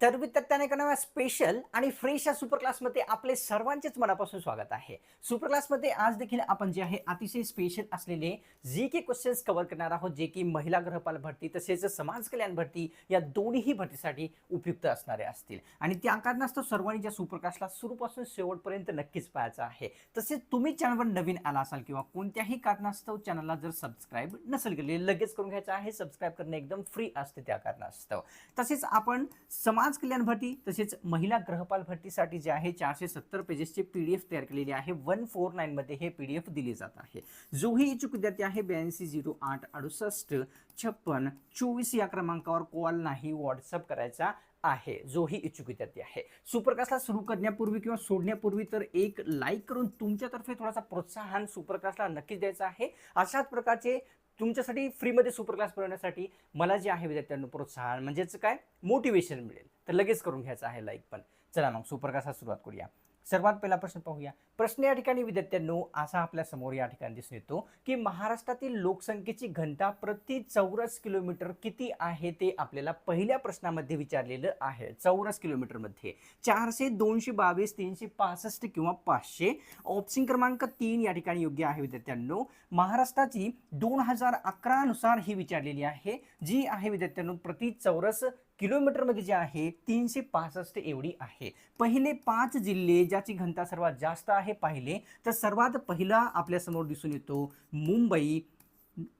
तर विद्यार्थ्यांना एका स्पेशल आणि फ्रेश या सुपर क्लासमध्ये आपले सर्वांचेच मनापासून स्वागत आहे. सुपर क्लासमध्ये आज देखील आपण जे आहे अतिशय स्पेशल असलेले जे के क्वेश्चन्स कव्हर करणार आहोत. जे की महिला गृहपाल भरती तसेच समाज कल्याण भरती या दोन्हीही भरतीसाठी उपयुक्त असणारे असतील. आणि त्या कारणास्तव सर्वांनी ज्या सुपर क्लासला सुरूपासून शेवटपर्यंत नक्कीच पाहायचं आहे. तसेच तुम्ही चॅनलवर नवीन आला असाल किंवा कोणत्याही कारणास्तव चॅनलला जर सबस्क्राईब नसेल केले लगेच करून घ्यायचं आहे. सबस्क्राईब करणे एकदम फ्री असते त्या कारणास्तव. तसेच आपण समाज कल्याण भरती तसेच महिला ग्रहपाल भरतीसाठी जे आहे चारशे सत्तर पेजेसचे पी डी एफ तयार केलेली आहे. वन फोर नाईनमध्ये हे पी डी एफ दिले जात आहे. जोही इच्छुक विद्यार्थी आहे ब्याऐंशी झिरो आठ अडुसष्ट छप्पन चोवीस या क्रमांकावर कॉल नाही व्हॉट्सअप करायचा आहे. जोही इच्छुक विद्यार्थी आहे. सुपरकास्टला सुरू करण्यापूर्वी किंवा सोडण्यापूर्वी तर एक लाईक करून तुमच्यातर्फे थोडासा प्रोत्साहन सुपरकास्टला नक्कीच द्यायचा आहे. अशाच प्रकारचे तुमच्यासाठी फ्रीमध्ये सुपर क्लास बनवण्यासाठी मला जे आहे विद्यार्थ्यांना प्रोत्साहन म्हणजेच काय? मोटिवेशन मिळेल. तर लगेच करून घ्यायचं आहे लाईक पण. चला मग सुपर क्लासला सुरुवात करूया. सर्वात पहिला प्रश्न पाहूया. प्रश्न या ठिकाणी विद्यार्थ्यांनो असा आपल्यासमोर या ठिकाणी दिसून येतो की महाराष्ट्रातील लोकसंख्येची घनता प्रति चौरस किलोमीटर किती आहे ते आपल्याला पहिल्या प्रश्नामध्ये विचारलेलं आहे. चौरस किलोमीटरमध्ये. चारशे दोनशे बावीस तीनशे पासष्ट किंवा पाचशे. ऑप्शन क्रमांक तीन या ठिकाणी योग्य आहे विद्यार्थ्यांनो. महाराष्ट्राची दोन हजार अकरानुसार ही विचारलेली आहे. जी आहे विद्यार्थ्यांनो प्रति चौरस किलोमीटरमध्ये जे आहे तीनशे पासष्ट एवढी आहे. पहिले पाच जिल्हे ज्याची घनता सर्वात जास्त आहे पाहिले तर सर्वात पहिला आपल्यासमोर दिसून येतो मुंबई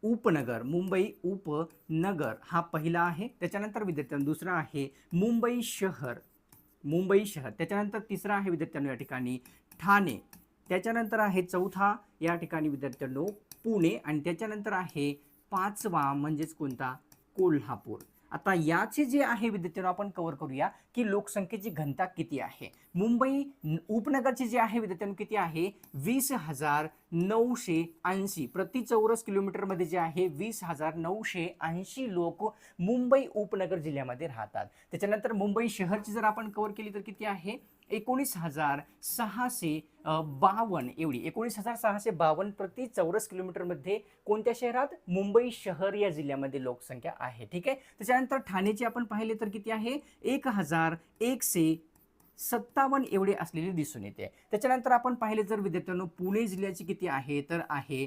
उपनगर. मुंबई उपनगर हा पहिला आहे. त्याच्यानंतर विद्यार्थ्यांना दुसरा आहे मुंबई शहर. मुंबई शहर. त्याच्यानंतर तिसरा आहे विद्यार्थ्यांनो या ठिकाणी ठाणे. त्याच्यानंतर आहे चौथा या ठिकाणी विद्यार्थ्यांनो पुणे. आणि त्याच्यानंतर आहे पाचवा म्हणजेच कोणता? कोल्हापूर. आता याचे जे आहे विद्यार्थ्यांनो आपण कव्हर करूया की लोकसंख्येची घनता किती आहे. मुंबई उपनगरची जी आहे विद्यार्थ्यांनो किती आहे? वीस हजार नऊशे ऐंशी. प्रति चौरस किलोमीटरमध्ये जे आहे वीस हजार नऊशे ऐंशी लोक मुंबई उपनगर जिल्ह्यामध्ये राहतात. त्याच्यानंतर मुंबई शहरची जर आपण कव्हर केली तर किती आहे? एकोणीस हजार सहाशे बावन्न एवढी. एकोणीस हजार सहाशे बावन्न प्रति चौरस किलोमीटरमध्ये कोणत्या शहरात? मुंबई शहर या जिल्ह्यामध्ये लोकसंख्या आहे. ठीक आहे? त्याच्यानंतर ठाणेची आपण पाहिले तर किती आहे? एक हजार एकशे सत्तावन्न एवढे असलेली दिसून येते. त्याच्यानंतर आपण पाहिले जर विद्यार्थ्यांनो पुणे जिल्ह्याची किती आहे? तर आहे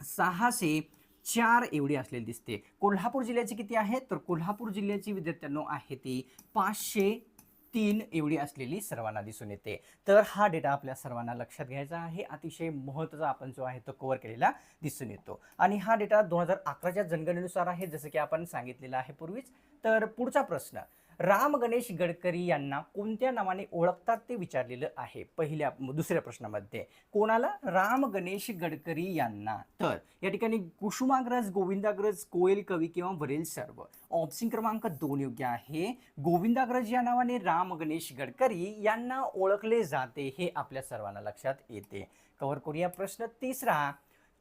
सहाशे चार एवढी असलेली दिसते. कोल्हापूर जिल्ह्याची किती आहे? तर कोल्हापूर जिल्ह्याची विद्यार्थ्यांनो आहे ती पाचशे तीन एवढी असलेली सर्वांना दिसून येते. तर हा डेटा आपल्या सर्वांना लक्षात घ्यायचा आहे. अतिशय महत्त्वाचा आपण जो आहे तो कव्हर केलेला दिसून येतो. आणि हा डेटा दोन हजार अकराच्या जनगणनेनुसार आहे जसं की आपण सांगितलेलं आहे पूर्वीच. तर पुढचा प्रश्न राम गणेश गडकरी यांना कोणत्या नावाने ओळखतात ते विचारलेलं आहे पहिल्या दुसऱ्या प्रश्नामध्ये. कोणाला? राम गणेश गडकरी यांना. तर या ठिकाणी कुसुमाग्रज गोविंदाग्रज कोयल कवी किंवा वरील सर्व. ऑप्शन क्रमांक दोन योग्य आहे. गोविंदाग्रज या नावाने राम गणेश गडकरी यांना ओळखले जाते हे आपल्या सर्वांना लक्षात येते. कव्हर करूया प्रश्न तिसरा.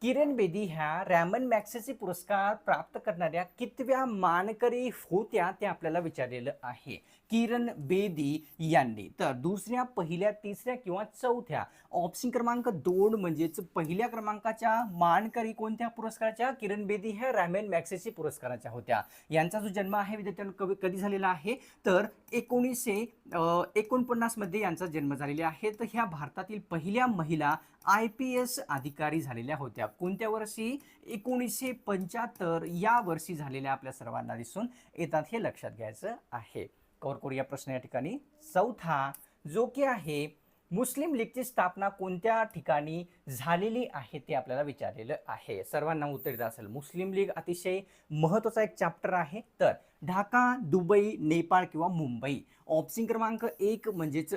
किरण बेदी ह्या रॅमन मॅक्सेसी पुरस्कार प्राप्त करणाऱ्या कितव्या मानकरी होत्या ते आपल्याला विचारलेलं आहे. किरण बेदी यांनी. तर दुसऱ्या पहिल्या तिसऱ्या किंवा चौथ्या ऑप्शन क्रमांक दोन म्हणजेच पहिल्या क्रमांकाच्या मानकरी कोणत्या पुरस्काराच्या? किरण बेदी ह्या रॅमन मॅक्सेसी पुरस्काराच्या होत्या. यांचा जो जन्म आहे विद्यार्थ्यांना कवी कधी झालेला आहे? तर एकोणीसशे एकोणपन्नासमध्ये यांचा जन्म झालेला आहे. तर ह्या भारतातील पहिल्या महिला आय पी एस अधिकारी झालेल्या होत्या. कोणत्या वर्षी? एकोणीसशे पंच्याहत्तर या वर्षी झालेल्या आपल्या सर्वांना दिसून येतात हे लक्षात घ्यायचं आहे. कौरकोर करूया प्रश्न या ठिकाणी. चौथा जो की आहे मुस्लिम लीगची स्थापना कोणत्या ठिकाणी झालेली आहे ते आपल्याला विचारलेलं आहे. सर्वांना उत्तर येत असेल मुस्लिम लीग अतिशय महत्त्वाचा एक चॅप्टर आहे. तर ढाका दुबई नेपाळ किंवा मुंबई. ऑप्शन क्रमांक एक म्हणजेच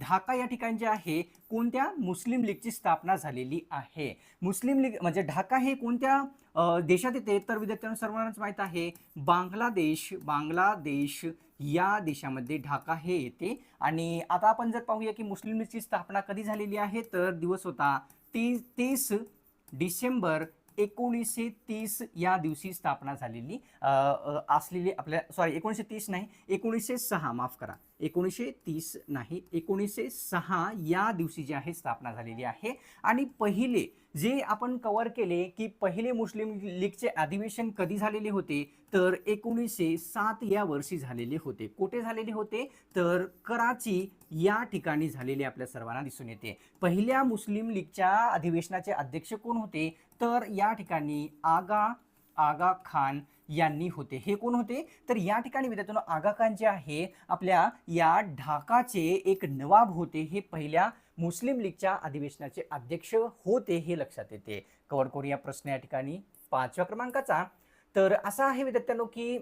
ढाका या ठिकाणी जे आहे कोणत्या मुस्लिम लीगची स्थापना झालेली आहे? मुस्लिम लीग म्हणजे ढाका हे कोणत्या देशात येते? तर विद्यार्थ्यांना सर्वांनाच माहीत आहे. बांगलादेश बांगलादेश या देशामध्ये ढाका हे येते. आणि आता आपण जर पाहूया की मुस्लिम लीगची स्थापना कधी झालेली आहे तर दिवस होता तीस तीस डिसेंबर एकोणीसशे तीस या दिवशी स्थापना झालेली. असलेली आपल्या सॉरी एकोणीसशे तीस नाही एकोणीसशे सहा माफ करा. एकोणीसशे तीस नाही एकोणीसशे सहा या दिवशी जी आहे स्थापना झालेली आहे. आणि पहिले जे आपण कव्हर केले की पहिले मुस्लिम लीगचे अधिवेशन कधी झालेले होते? तर एकोणीसशे सात या वर्षी झालेले होते. कुठे झालेले होते? तर कराची या ठिकाणी झालेले आपल्या सर्वांना दिसून येते. पहिल्या मुस्लिम लीगच्या अधिवेशनाचे अध्यक्ष कोण होते? तर या ठिकाणी आगा आगा खान यांनी होते. हे कोण होते? तर या ठिकाणी विद्यार्थ्यांनो आगा खान जे आहे आपल्या या ढाकाचे एक नवाब होते. हे पहिल्या मुस्लिम लीगच्या अधिवेशनाचे अध्यक्ष होते हे लक्षात येते. कवर करू या प्रश्न या ठिकाणी पाचव्या क्रमांकाचा. तर असा आहे विद्यार्थ्यांनो की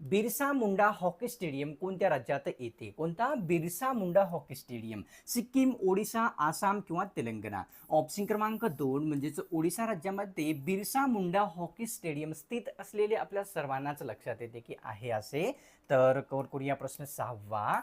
बिरसा मुंडा हॉकी स्टेडियम कोणत्या राज्यात येते? कोणता? Birsa Munda hockey stadium. Sikkim Odisha Assam किंवा तेलंगणा. ऑप्शन क्रमांक दोन म्हणजेच ओडिसा राज्यामध्ये बिरसा मुंडा हॉकी स्टेडियम स्थित असलेले आपल्या सर्वांनाच लक्षात येते की आहे असे. तर कवर करूया प्रश्न सहावा.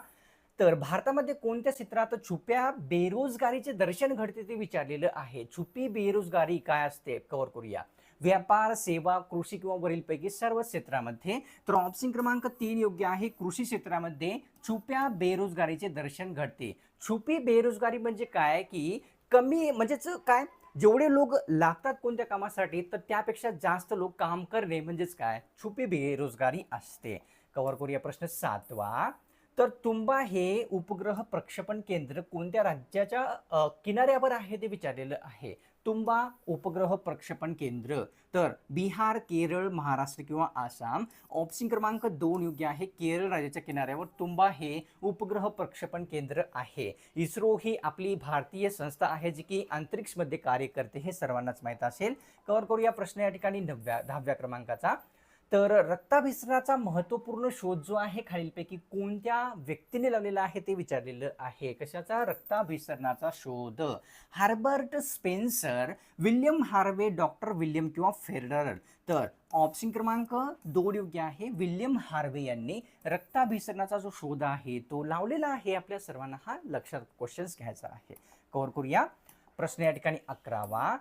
तर भारतामध्ये कोणत्या क्षेत्रात छुप्या बेरोजगारीचे दर्शन घडते ते विचारलेलं आहे? छुपी बेरोजगारी काय असते? कवर करूया. व्यापार सेवा कृषी किंवा वरीलपैकी सर्व क्षेत्रामध्ये. तर ऑप्शन क्रमांक तीन योग्य आहे. कृषी क्षेत्रामध्ये छुप्या बेरोजगारीचे दर्शन घडते. छुपी बेरोजगारी म्हणजे काय? की कमी म्हणजेच काय? जेवढे लोक लागतात कोणत्या कामासाठी तर त्यापेक्षा जास्त लोक काम करणे म्हणजेच काय? छुपी बेरोजगारी असते. कव्हर करूया प्रश्न सातवा. तर तुंबा हे उपग्रह प्रक्षेपण केंद्र कोणत्या राज्याच्या किनाऱ्यावर आहे ते विचारलेलं आहे. तुंबा उपग्रह प्रक्षेपण केंद्र. तर बिहार केरळ महाराष्ट्र किंवा आसाम. ऑप्शन क्रमांक दोन योग्य आहे. केरळ राज्याच्या किनाऱ्यावर तुंबा हे उपग्रह प्रक्षेपण केंद्र आहे. इस्रो ही आपली भारतीय संस्था आहे जी की अंतरिक्षमध्ये कार्य करते हे सर्वांनाच माहीत असेल. कव्हर करूया प्रश्न या ठिकाणी नवव्या दहाव्या क्रमांकाचा. तर रक्ताभिसरणाचा महत्त्वपूर्ण शोध जो आहे खालीलपैकी कोणत्या व्यक्तीने लावलेला आहे ते विचारलेलं आहे. कशाचा? रक्ताभिसरणाचा शोध. Herbert Spencer William Harvey doctor William किंवा फेरडर तर ऑप्शन क्रमांक दोन योग्य आहे. विल्यम हार्वे यांनी रक्ताभिसरणाचा जो शोध आहे तो लावलेला आहे आपल्या सर्वांना हा लक्षात क्वेश्चन्स घ्यायचा आहे. कव्हर करूया. प्रश्न या ठिकाणी अकरावा.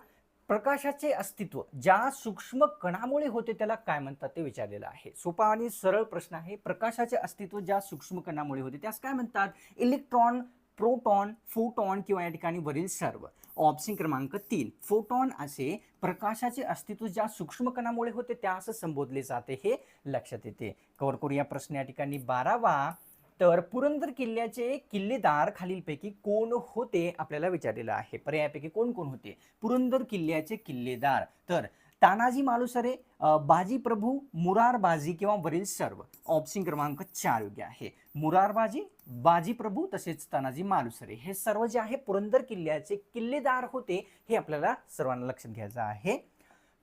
प्रकाशाचे अस्तित्व ज्या सूक्ष्म कणामुळे होते त्याला काय म्हणतात ते विचारलेलं आहे. सोपा आणि सरळ प्रश्न आहे प्रकाशाचे अस्तित्व ज्या सूक्ष्म कणामुळे होते त्यास काय म्हणतात? इलेक्ट्रॉन प्रोटॉन फोटॉन किंवा या ठिकाणी वरील सर्व. ऑप्शन क्रमांक तीन. फोटॉन असे प्रकाशाचे अस्तित्व ज्या सूक्ष्म कणामुळे होते त्या असं संबोधले जाते हे लक्षात येते. कव्हर करूया प्रश्न या ठिकाणी बारावा. तर पुरंदर किल्ल्याचे किल्लेदार खालीलपैकी कोण होते आपल्याला विचारलेलं आहे. पर्यायापैकी कोण कोण होते? पुरंदर किल्ल्याचे किल्लेदार. तर तानाजी मालुसरे बाजीप्रभू बाजी प्रभू मुरार बाजी किंवा वरील सर्व. ऑप्शन क्रमांक चार योग्य आहे. मुरार बाजी बाजी प्रभू तसेच तानाजी मालुसरे. हे सर्व जे आहे पुरंदर किल्ल्याचे किल्लेदार होते हे आपल्याला सर्वांना लक्षात घ्यायचं आहे.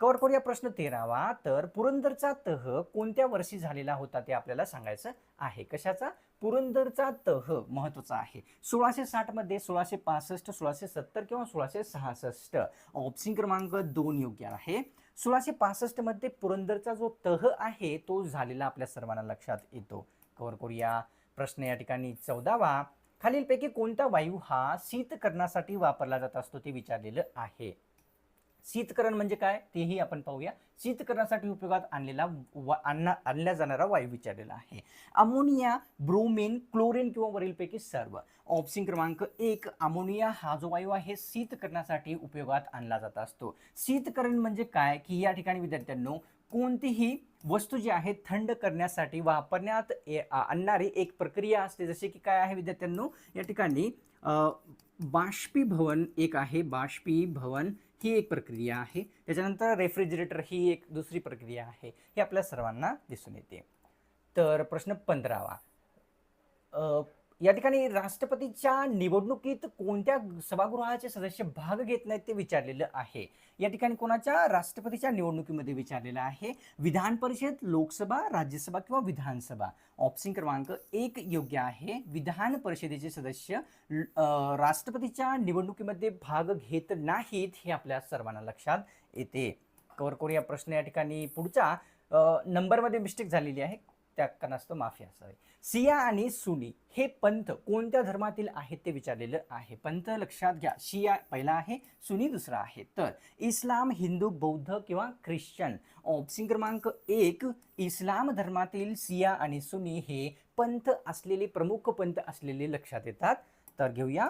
कव्हर करूया प्रश्न तेरावा. तर पुरंदरचा तह कोणत्या वर्षी झालेला होता ते आपल्याला सांगायचं आहे. कशाचा? पुरंदरचा तह महत्त्वाचा आहे. सोळाशे साठमध्ये सोळाशे पासष्ट सोळाशे सत्तर किंवा सोळाशे सहासष्ट? ऑप्शन क्रमांक दोन योग्य आहे. सोळाशे पासष्टमध्ये पुरंदरचा जो तह आहे तो झालेला आपल्या सर्वांना लक्षात येतो. कव्हर करूया. प्रश्न या ठिकाणी चौदावा. खालीलपैकी कोणता वायू हा शीतकरणासाठी वापरला जात असतो ते विचारलेलं आहे. शीतकरण म्हणजे काय? तेही आपण पाहूया. शीतकरणासाठी उपयोगात आणलेला वा- आणला जाणारा वायू विचारलेला आहे. अमोनिया ब्रोमेन क्लोरीन किंवा वरीलपैकी सर्व. ऑप्शन क्रमांक एक अमोनिया हा जो वायू आहे शीतकरणासाठी उपयोगात आणला जात असतो. शीतकरण म्हणजे काय? की या ठिकाणी विद्यार्थ्यांनो कोणतीही वस्तू जी आहे थंड करण्यासाठी वापरण्यात आणणारी एक प्रक्रिया असते. जसे की काय आहे विद्यार्थ्यांनो? या ठिकाणी बाष्पीभवन एक आहे. बाष्पीभवन ही एक प्रक्रिया आहे. त्याच्यानंतर रेफ्रिजरेटर ही एक दुसरी प्रक्रिया आहे. हे आपल्या सर्वांना दिसून येते. तर प्रश्न पंधरावा. या ठिकाणी राष्ट्रपतीच्या निवडणुकीत कोणत्या सभागृहाचे सदस्य भाग घेत नाहीत ते विचारलेलं आहे. या ठिकाणी कोणाच्या राष्ट्रपतीच्या निवडणुकीमध्ये विचारलेलं आहे? विधान परिषद लोकसभा राज्यसभा किंवा विधानसभा? ऑप्शन क्रमांक एक योग्य आहे. विधान परिषदेचे सदस्य राष्ट्रपतीच्या निवडणुकीमध्ये भाग घेत नाहीत हे आपल्या सर्वांना लक्षात येते. कवर करूया प्रश्न या ठिकाणी पुढचा. नंबरमध्ये मिस्टेक झालेली आहे. त्या कारणास्तव माफी असावी. सिया आणि सुनी हे पंथ कोणत्या धर्मातील आहेत ते विचारलेलं आहे. पंथ लक्षात घ्या. शिया पहिला आहे सुनी दुसरा आहे. तर इस्लाम हिंदू बौद्ध किंवा ख्रिश्चन ऑप्शन क्रमांक एक इस्लाम धर्मातील सिया आणि सुनी हे पंथ असलेले प्रमुख पंथ असलेले लक्षात येतात. तर घेऊया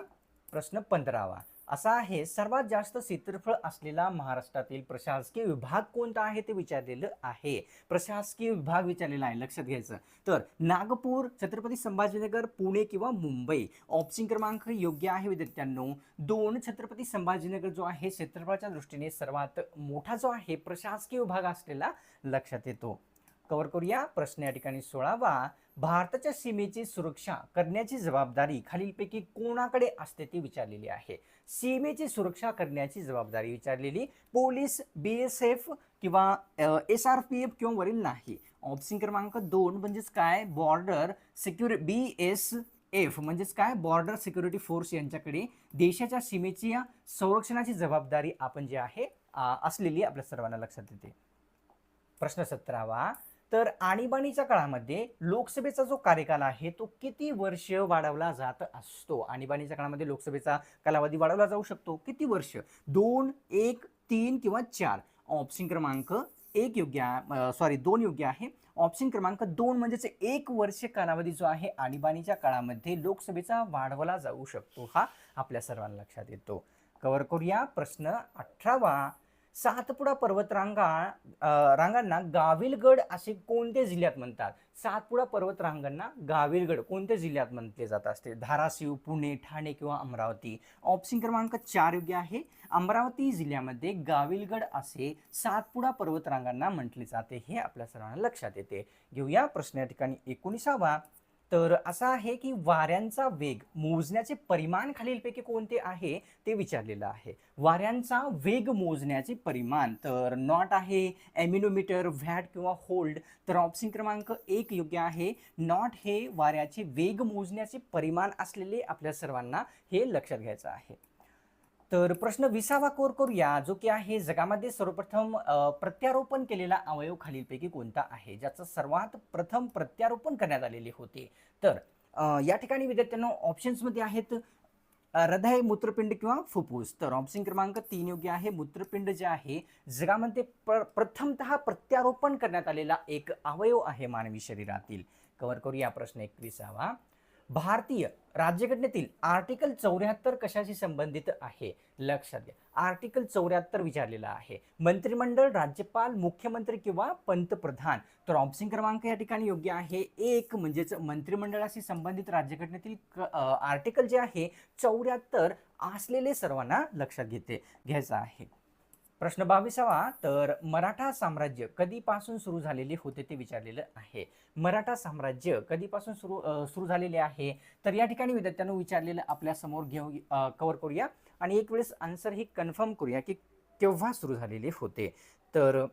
प्रश्न पंधरावा. असा आहे सर्वात जास्त क्षेत्रफळ असलेला महाराष्ट्रातील प्रशासकीय विभाग कोणता आहे ते विचारलेलं आहे. प्रशासकीय विभाग विचारलेला आहे लक्षात घ्यायचं. तर नागपूर छत्रपती संभाजीनगर पुणे किंवा मुंबई ऑप्शन क्रमांक योग्य आहे विद्यार्थ्यांनो. दोन छत्रपती संभाजीनगर जो आहे क्षेत्रफळाच्या दृष्टीने सर्वात मोठा जो आहे प्रशासकीय विभाग असलेला लक्षात येतो. कव्हर करूया प्रश्न या ठिकाणी सोळावा. भारताच्या सीमेची सुरक्षा करण्याची जबाबदारी खालीलपैकी कोणाकडे असते ती विचारलेली आहे. सीमेची सुरक्षा करण्याची जबाबदारी विचारलेली पोलीस बी एस एफ किंवा एस आर पी एफ किंवा वरील नाही. ऑप्शन क्रमांक दोन म्हणजेच काय? Border security B S F म्हणजेच काय? बॉर्डर सिक्युरिटी फोर्स यांच्याकडे देशाच्या सीमेची संरक्षणाची जबाबदारी आपण जी आहे असलेली आपल्या सर्वांना लक्षात येते. प्रश्न सतरावा. तर आणीबाणीच्या काळामध्ये लोकसभेचा जो कार्यकाल आहे तो किती वर्ष वाढवला जात असतो? आणीबाणीच्या काळामध्ये लोकसभेचा कालावधी वाढवला जाऊ शकतो. किती वर्ष? दोन एक तीन किंवा चार. ऑप्शन क्रमांक एक योग्य सॉरी दोन योग्य आहे. ऑप्शन क्रमांक दोन म्हणजेच एक वर्ष कालावधी जो आहे आणीबाणीच्या काळामध्ये लोकसभेचा वाढवला जाऊ शकतो हा आपल्या सर्वांना लक्षात येतो. कव्हर करूया प्रश्न अठरावा. सातपुडा पर्वतरांगा रांगांना गाविलगड असे कोणत्या जिल्ह्यात म्हणतात? सातपुडा पर्वत रांगांना गाविलगड कोणत्या जिल्ह्यात म्हटले जात असते? धाराशिव पुणे ठाणे किंवा अमरावती. ऑप्शन क्रमांक चार योग्य आहे. अमरावती जिल्ह्यामध्ये गाविलगड असे सातपुडा पर्वतरांगांना म्हटले जाते हे आपल्या सर्वांना लक्षात येते. घेऊया प्रश्न या ठिकाणी एकोणीसावा. तर असा आहे की वाऱ्यांचा वेग मोजण्याचे परिमाण खालीलपैकी कोणते आहे ते विचारलेलं आहे. वाऱ्यांचा वेग मोजण्याचे परिमाण तर नॉट आहे एमिनोमीटर व्हॅट किंवा होल्ड तर ऑप्शन क्रमांक एक योग्य आहे. नॉट हे वाऱ्याचे वेग मोजण्याचे परिमाण असलेले आपल्या सर्वांना हे लक्षात घ्यायचं आहे. तर प्रश्न विसावा कोर करूया जो की आहे जगामध्ये सर्वप्रथम प्रत्यारोपण केलेला अवयव खालीलपैकी कोणता आहे? ज्याचं सर्वात प्रथम प्रत्यारोपण करण्यात आलेले होते. तर या ठिकाणी विद्यार्थ्यांना ऑप्शन्समध्ये आहेत हृदय मूत्रपिंड किंवा फुफ्फुस. तर ऑप्शन क्रमांक तीन योग्य आहे. मूत्रपिंड जे आहे जगामध्ये प्र प्रथमतः प्रत्यारोपण करण्यात आलेला एक अवयव आहे मानवी शरीरातील. कव्हर करूया प्रश्न एकविसावा. भारतीय राज्यघटनेतील आर्टिकल चौऱ्याहत्तर कशाशी संबंधित आहे? लक्षात घ्या. आर्टिकल चौऱ्याहत्तर विचारलेला आहे. मंत्रिमंडळ राज्यपाल मुख्यमंत्री किंवा पंतप्रधान तर ऑप्शन क्रमांक या ठिकाणी योग्य आहे. एक म्हणजेच मंत्रिमंडळाशी संबंधित राज्यघटनेतील क- आर्टिकल जे आहे चौऱ्याहत्तर असलेले सर्वांना लक्षात घेते घ्यायचं आहे. प्रश्न बावीसावा. तर मराठा साम्राज्य कधीपासून सुरू झालेले होते ते विचारलेलं आहे. मराठा साम्राज्य कधीपासून सुरू सुरू झालेले आहे? तर या ठिकाणी विद्यार्थ्यांना विचारलेलं आपल्यासमोर घेऊ कव्हर करूया. आणि एक वेळेस आन्सर ही कन्फर्म करूया की केव्हा सुरू झालेले होते? तर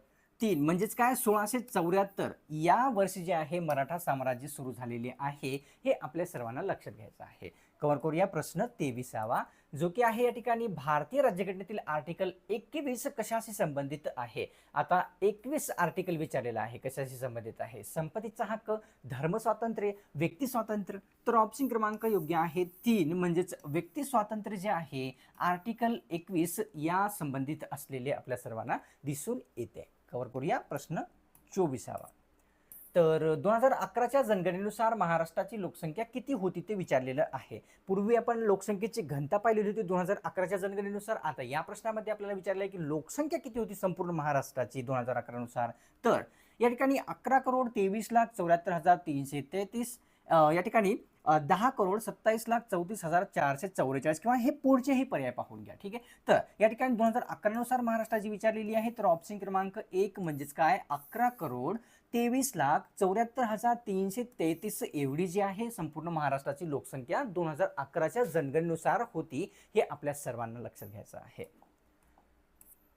तीन म्हणजेच काय? सोळाशे चौऱ्याहत्तर. या वर्षी जे आहे मराठा साम्राज्य सुरू झालेले आहे हे आपल्या सर्वांना लक्षात घ्यायचं आहे. कव्हर करूया प्रश्न तेविसावा. जो की आहे या ठिकाणी भारतीय राज्यघटनेतील आर्टिकल एकवीस कशाशी संबंधित आहे? आता एकवीस आर्टिकल विचारलेला आहे कशाशी संबंधित आहे? संपत्तीचा हक्क धर्म स्वातंत्र्य व्यक्ती स्वातंत्र्य तर ऑप्शन क्रमांक योग्य आहे तीन. म्हणजेच व्यक्ती स्वातंत्र्य जे आहे आर्टिकल एकवीस या संबंधित असलेले आपल्या सर्वांना दिसून येते. कव्हर करूया प्रश्न चोवीसावा. तर दोन हजार अकराच्या जनगणनेनुसार महाराष्ट्राची लोकसंख्या किती होती ते विचारलेलं आहे. पूर्वी आपण लोकसंख्येची घनता पाहिलेली होती दोन हजार अकराच्या जनगणनेनुसार. आता या प्रश्नामध्ये आपल्याला विचारलं आहे की लोकसंख्या किती होती संपूर्ण महाराष्ट्राची दोन हजार अकरानुसार? तर या ठिकाणी अकरा करोड तेवीस लाख चौऱ्याहत्तर हजार तीनशे तेहतीस या ठिकाणी दहा करोड सत्तावीस लाख चौतीस हजार चारशे चौवेचाळीस किंवा हे पुढचेही पर्याय पाहून घ्या ठीक आहे? तर या ठिकाणी दोन हजार अकरानुसार महाराष्ट्राची विचारलेली आहे. तर ऑप्शन क्रमांक एक म्हणजेच काय? अकरा करोड तेवीस लाख चौऱ्याहत्तर हजार तीनशे तेहतीस एवढी जी आहे संपूर्ण महाराष्ट्राची लोकसंख्या दोन हजार अकराच्या जनगणनेनुसार होती हे आपल्या सर्वांना लक्षात घ्यायचं आहे.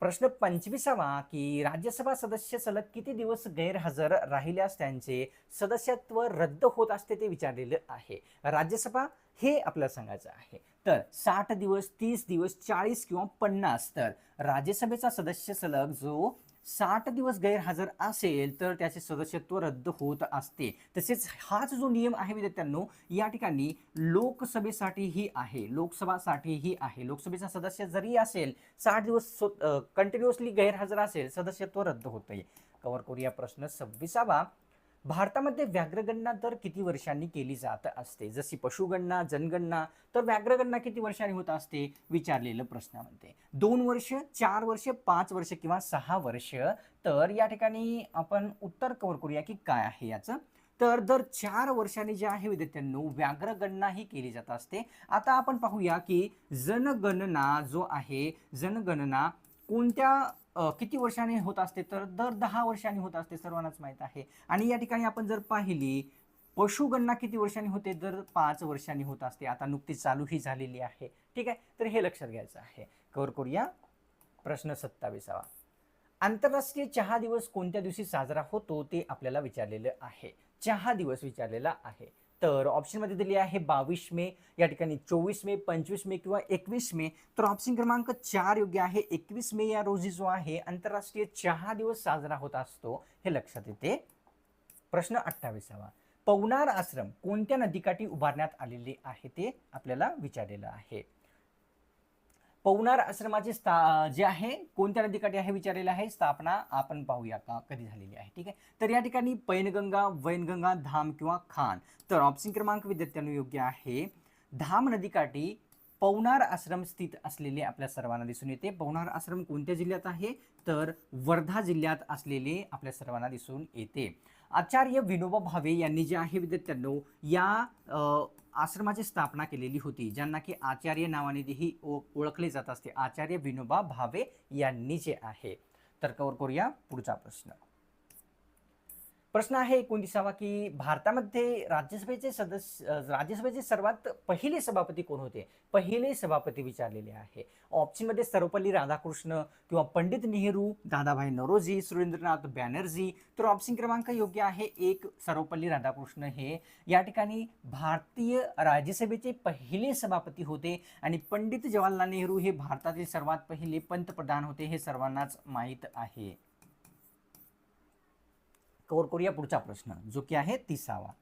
प्रश्न पंचवीसावा की राज्यसभा सदस्य सलग किती दिवस गैरहजर राहिल्यास त्यांचे सदस्यत्व रद्द होत असते ते विचारलेलं आहे. राज्यसभा हे आपल्याला सांगायचं आहे. तर साठ दिवस तीस दिवस चाळीस किंवा पन्नास तर राज्यसभेचा सदस्य सलग जो साठ दिवस गैरहजर असेल तर त्याचे सदस्यत्व रद्द होत असते. तसेच हाच जो नियम आहे विद्यार्थ्यांनो या ठिकाणी लोकसभेसाठीही आहे. लोकसभासाठीही आहे. लोकसभेचा सदस्य जरी असेल साठ दिवस कंटिन्युअसली गैरहजर असेल सदस्यत्व रद्द होते कव्हर करूया प्रश्न सव्वीसावा. भारतामध्ये व्याघ्रगणना दर किती वर्षांनी केली जात असते? जशी पशुगणना जनगणना तर व्याघ्रगणना किती वर्षांनी होत असते? विचारलेलं प्रश्नामध्ये दोन वर्ष चार वर्ष पाच वर्ष किंवा सहा वर्ष? तर या ठिकाणी आपण उत्तर कव्हर करूया की काय आहे याचं. तर दर चार वर्षांनी जे आहे विद्यार्थ्यांनो व्याघ्रगणना ही केली जात असते. आता आपण पाहूया की जनगणना जो आहे जनगणना कोणत्या किती वर्षांनी होत असते तर दर दहा वर्षांनी होत असते सर्वांनाच माहीत आहे. आणि या ठिकाणी आपण जर पाहिली पशुगणना किती वर्षांनी होते? दर पाच वर्षांनी होत असते. आता नुकतीच चालू ही झालेली आहे. ठीक आहे? तर हे लक्षात घ्यायचं आहे. कवर करूया. प्रश्न सत्तावीसावा. आंतरराष्ट्रीय चहा दिवस कोणत्या दिवशी साजरा होतो ते आपल्याला विचारलेलं आहे. चहा दिवस विचारलेला आहे. तर ऑप्शनमध्ये दिली आहे बावीस मे. या ठिकाणी चोवीस मे पंचवीस मे किंवा एकवीस मे. तर ऑप्शन क्रमांक चार योग्य आहे. एकवीस मे या रोजी जो आहे आंतरराष्ट्रीय चहा दिवस साजरा होत असतो. हे लक्षात येते. प्रश्न अठ्ठावीसावा. पवनार आश्रम कोणत्या नदीकाठी उभारण्यात आलेले आहे ते आपल्याला विचारलेलं आहे. पवनार आश्रमाची स्था जे आहे कोणत्या नदीकाठी आहे विचारलेलं आहे? स्थापना आपण पाहूया का? कधी झालेली आहे ठीक आहे? तर या ठिकाणी पैनगंगा वैनगंगा धाम किंवा खान तर ऑप्शन क्रमांक विद्यार्थ्यांना योग्य आहे. धाम नदीकाठी पवनार आश्रम स्थित असलेले आपल्या सर्वांना दिसून येते. पवनार आश्रम कोणत्या जिल्ह्यात आहे? तर वर्धा जिल्ह्यात असलेले आपल्या सर्वांना दिसून येते. आचार्य विनोबा भावे यांनी जे आहे विद्यार्थ्यांनो या आश्रमाची स्थापना केलेली होती ज्यांना की आचार्य नावानेही ओ- ओळखले जात असते. आचार्य विनोबा भावे यांनी जे आहे. तर कवर करूया पुढचा प्रश्न. प्रश्न आहे एकोणतीसावा की भारतामध्ये राज्यसभेचे सदस्य राज्यसभेचे सर्वात पहिले सभापती कोण होते? पहिले सभापती विचारलेले आहे. ऑप्शनमध्ये सर्वपल्ली राधाकृष्ण किंवा पंडित नेहरू दादाभाई नरोजी सुरेंद्रनाथ बॅनर्जी. तर ऑप्शन क्रमांक योग्य आहे एक सर्वपल्ली राधाकृष्ण हे. या ठिकाणी भारतीय राज्यसभेचे पहिले सभापती होते आणि पंडित जवाहरलाल नेहरू हे भारतातील सर्वात पहिले पंतप्रधान होते हे सर्वांनाच माहीत आहे. कव्हर करूया पुढचा प्रश्न जो की आहे तिसावा.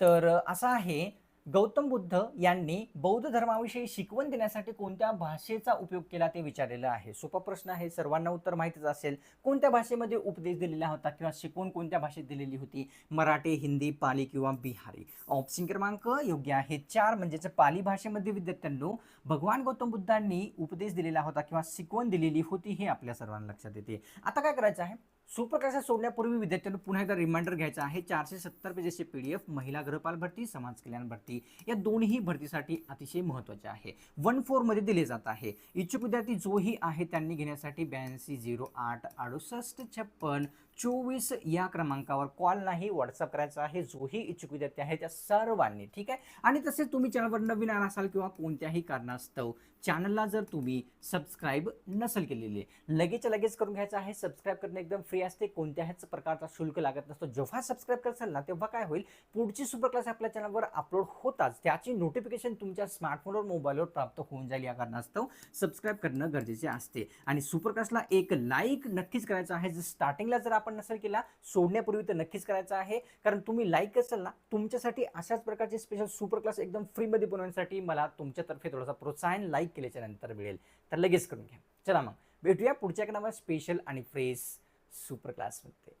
तर असा आहे गौतम बुद्ध यांनी बौद्ध धर्माविषयी शिकवण देण्यासाठी कोणत्या भाषेचा उपयोग केला ते विचारलेलं आहे? सोपा प्रश्न आहे सर्वांना उत्तर माहितीच असेल. कोणत्या भाषेमध्ये उपदेश दिलेला होता किंवा शिकवण कोणत्या भाषेत दिलेली होती? मराठी हिंदी पाली किंवा बिहारी? ऑप्शन क्रमांक योग्य आहे. चार म्हणजेच पाली भाषेमध्ये विद्यार्थ्यांनो भगवान गौतम बुद्धांनी उपदेश दिलेला होता किंवा शिकवण दिलेली होती हे आपल्या सर्वांना लक्षात येते. आता काय करायचं आहे? सुप्रकाशात सोडण्यापूर्वी विद्यार्थ्यांना पुन्हा एकदा रिमाइंडर घ्यायचा आहे. चारशे सत्तर पेजेसचे पी डी एफ महिला गृहपाल भरती समाज कल्याण भरती या दोन्ही भरतीसाठी अतिशय महत्त्वाचे आहे. वन फोरमध्ये दिले जात आहे. इच्छुक विद्यार्थी जोही आहे त्यांनी घेण्यासाठी ब्याऐंशी झिरो आठ अडुसष्ट छप्पन चोवीस या क्रमांकावर कॉल नाही व्हॉट्सअप करायचा आहे जोही इच्छुक विद्यार्थी आहे त्या सर्वांनी ठीक आहे? आणि तसेच तुम्ही चॅनलवर नवीन आला असाल किंवा कोणत्याही कारणास्तव चॅनलला जर तुम्ही सबस्क्राईब नसेल केलेली लगेच लगेच करून घ्यायचं आहे. सबस्क्राईब करणं एकदम फ्री असते. कोणत्याच प्रकारचा शुल्क लागत नसतो. जेव्हा सबस्क्राईब करसाल ना तेव्हा काय होईल? पुढची सुपर क्लास आपल्या चॅनलवर अपलोड होताच. त्याची नोटिफिकेशन तुमच्या स्मार्टफोनवर मोबाईलवर प्राप्त होऊन जाईल या कारणास्तव सबस्क्राईब करणं गरजेचे असते. आणि सुपर क्लासला एक लाईक नक्कीच करायचं आहे. जर स्टार्टिंगला जर आपण नसेल केला सोडण्यापूर्वी तर नक्कीच करायचं आहे. कारण तुम्ही लाईक असेल ना तुमच्यासाठी अशाच प्रकारचे स्पेशल सुपर क्लास एकदम फ्रीमध्ये बनवण्यासाठी मला तुमच्यातर्फे थोडासा प्रोत्साहन लाईक केल्याच्यानंतर मिळेल. तर लगेच करून घ्या. चला मग भेटूया पुढच्या एका नवा स्पेशल आणि फ्रेश सुपर क्लासमध्ये